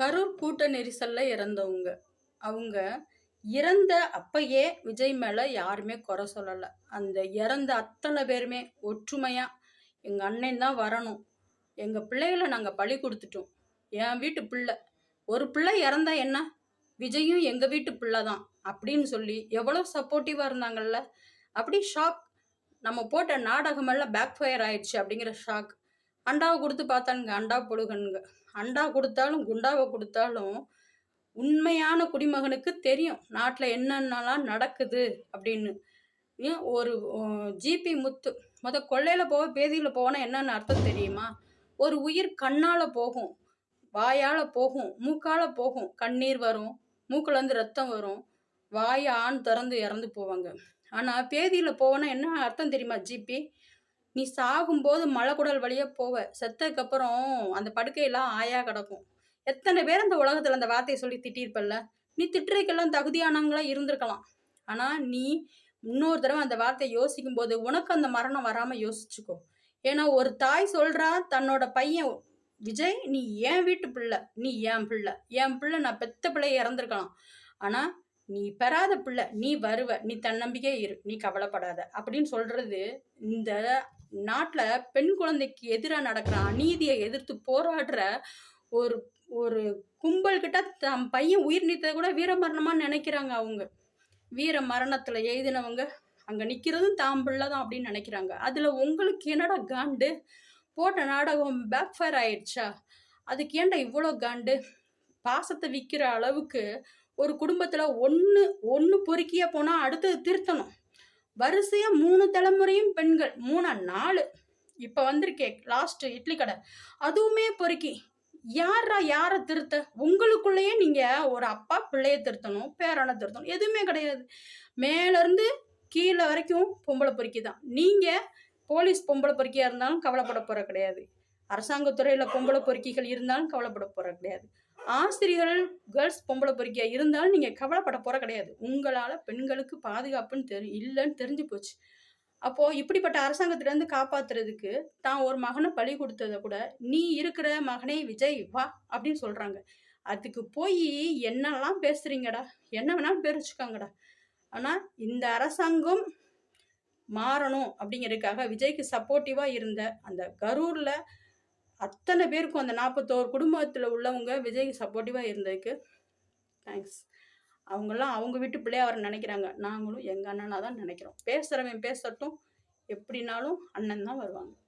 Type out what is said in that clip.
கரூர் கூட்ட நெரிசல்ல இறந்தவங்க. அவங்க இறந்த அப்பயே விஜய் மேலே யாருமே குறை சொல்லலை. அந்த இறந்த அத்தனை பேருமே ஒற்றுமையாக எங்கள் அண்ணன் தான் வரணும். எங்கள் பிள்ளைகளை நாங்கள் பழி கொடுத்துட்டோம். என் வீட்டு பிள்ளை. ஒரு பிள்ளை இறந்தா என்ன? விஜயும் எங்கள் வீட்டு பிள்ளை தான் அப்படின்னு சொல்லி எவ்வளோ சப்போர்ட்டிவாக இருந்தாங்கல்ல. அப்படி ஷாக் நம்ம போட்ட நாடகமெல்லாம் பேக் ஃபயர் ஆயிடுச்சு அப்படிங்கிற ஷாக் அண்டாவை கொடுத்து பார்த்தானுங்க அண்டா பொழுகனுங்க அண்டா கொடுத்தாலும் குண்டாவை கொடுத்தாலும் உண்மையான குடிமகனுக்கு தெரியும் நாட்டில் என்னென்னலாம் நடக்குது அப்படின்னு. ஏன் ஒரு ஜிபி முத்து மொத கொள்ளையில் போக பேதியில் போனால் என்னென்ன அர்த்தம் தெரியுமா? ஒரு உயிர் கண்ணால் போகும் வாயால் போகும் மூக்கால் போகும் கண்ணீர் வரும் மூக்குலேருந்து ரத்தம் வரும் வாயை ஆண் திறந்து இறந்து போவாங்க. ஆனால் பேதியில் போவேன்னா என்ன அர்த்தம் தெரியுமா ஜிபி நீ சாகும்போது மலைக்குடல் வழியாக போவ. செத்ததுக்கப்புறம் அந்த படுக்கையெல்லாம் ஆயா கிடக்கும். எத்தனை பேர் அந்த உலகத்தில் அந்த வார்த்தையை சொல்லி திட்டிருப்பல்ல நீ திட்டுறதுக்கெல்லாம் தகுதியானவங்களாம் இருந்திருக்கலாம். ஆனால் நீ இன்னொரு தடவை அந்த வார்த்தையை யோசிக்கும் போது உனக்கு அந்த மரணம் வராமல் யோசிச்சுக்கோ. ஏன்னா ஒரு தாய் சொல்கிறா தன்னோட பையன் விஜய் நீ என் வீட்டு பிள்ளை நீ என் பிள்ளை. என் பிள்ளை நான் பெத்த பிள்ளைய இறந்துருக்கலாம். ஆனால் நீ பெறாத பிள்ளை நீ வருவ நீ தன்னம்பிக்கை இரு நீ கவலைப்படாத அப்படின்னு சொல்கிறது இந்த நாட்டில் பெண் குழந்தைக்கு எதிராக நடக்கிற அநீதியை எதிர்த்து போராடுற ஒரு ஒரு கும்பல்கிட்ட தம் பையன் உயிர் நீத்ததை கூட வீரமரணமாக நினைக்கிறாங்க அவங்க. வீர மரணத்தில் எழுதினவங்க அங்கே நிற்கிறதும் தாம் பிள்ளை தான் அப்படின்னு நினைக்கிறாங்க. அதில் உங்களுக்கு என்னடா காண்டு? போட்ட நாடகம் பேக் ஃபயர் ஆயிடுச்சா? அதுக்கு ஏன்டா இவ்வளோ காண்டு? பாசத்தை விற்கிற அளவுக்கு ஒரு குடும்பத்தில் ஒன்று ஒன்று பொறுக்கியே போனால் அடுத்தது திருத்தணும். வரிசையாக மூணு தலைமுறையும் பெண்கள். மூணா? நாலு. இப்போ வந்திருக்கே லாஸ்ட் இட்லி கடை. அதுவுமே பொறுக்கி. யாரா யாரை திருத்த? உங்களுக்குள்ளேயே நீங்கள் ஒரு அப்பா பிள்ளைய திருத்தணும் பேரனை திருத்தணும். எதுவுமே கிடையாது. மேலேருந்து கீழே வரைக்கும் பொம்பளை பொறுக்கி தான் நீங்கள் போலீஸ் பொம்பளை பொறுக்கியாக இருந்தாலும் கவலைப்பட போகிற கிடையாது. அரசாங்கத்துறையில் பொம்பளை பொறுக்கிகள் இருந்தாலும் கவலைப்பட போகிற கிடையாது. ஆசிரியர்கள் கேர்ள்ஸ் பொம்பளை பொறுக்கியாக இருந்தாலும் நீங்கள் கவலைப்பட போகிற கிடையாது. உங்களால் பெண்களுக்கு பாதுகாப்புன்னு தெரி இல்லைன்னு தெரிஞ்சு போச்சு. அப்போது இப்படிப்பட்ட அரசாங்கத்திலேருந்து காப்பாற்றுறதுக்கு தான் ஒரு மகனை பலி கொடுத்ததை கூட நீ இருக்கிற மகனே விஜய் வா அப்படின்னு சொல்கிறாங்க அதுக்கு போய் என்னெல்லாம் பேசுகிறீங்கடா என்ன வேணாலும் பேர் வச்சுக்காங்கடா. ஆனால் இந்த அரசாங்கம் மாறணும் அப்படிங்கிறதுக்காக விஜய்க்கு சப்போர்ட்டிவாக இருந்த அந்த கரூரில் அத்தனை பேருக்கும் அந்த நாற்பத்தோரு குடும்பத்தில் உள்ளவங்க விஜய்க்கு சப்போர்ட்டிவாக இருந்ததுக்கு தேங்க்ஸ் அவங்கெல்லாம் அவங்க வீட்டு பிள்ளையா அவரை நினைக்கிறாங்க. நாங்களும் எங்கள் அண்ணனாக தான் நினைக்கிறோம். பேசுகிறவன் பேசட்டும். எப்படினாலும் அண்ணன் தான் வருவாங்க.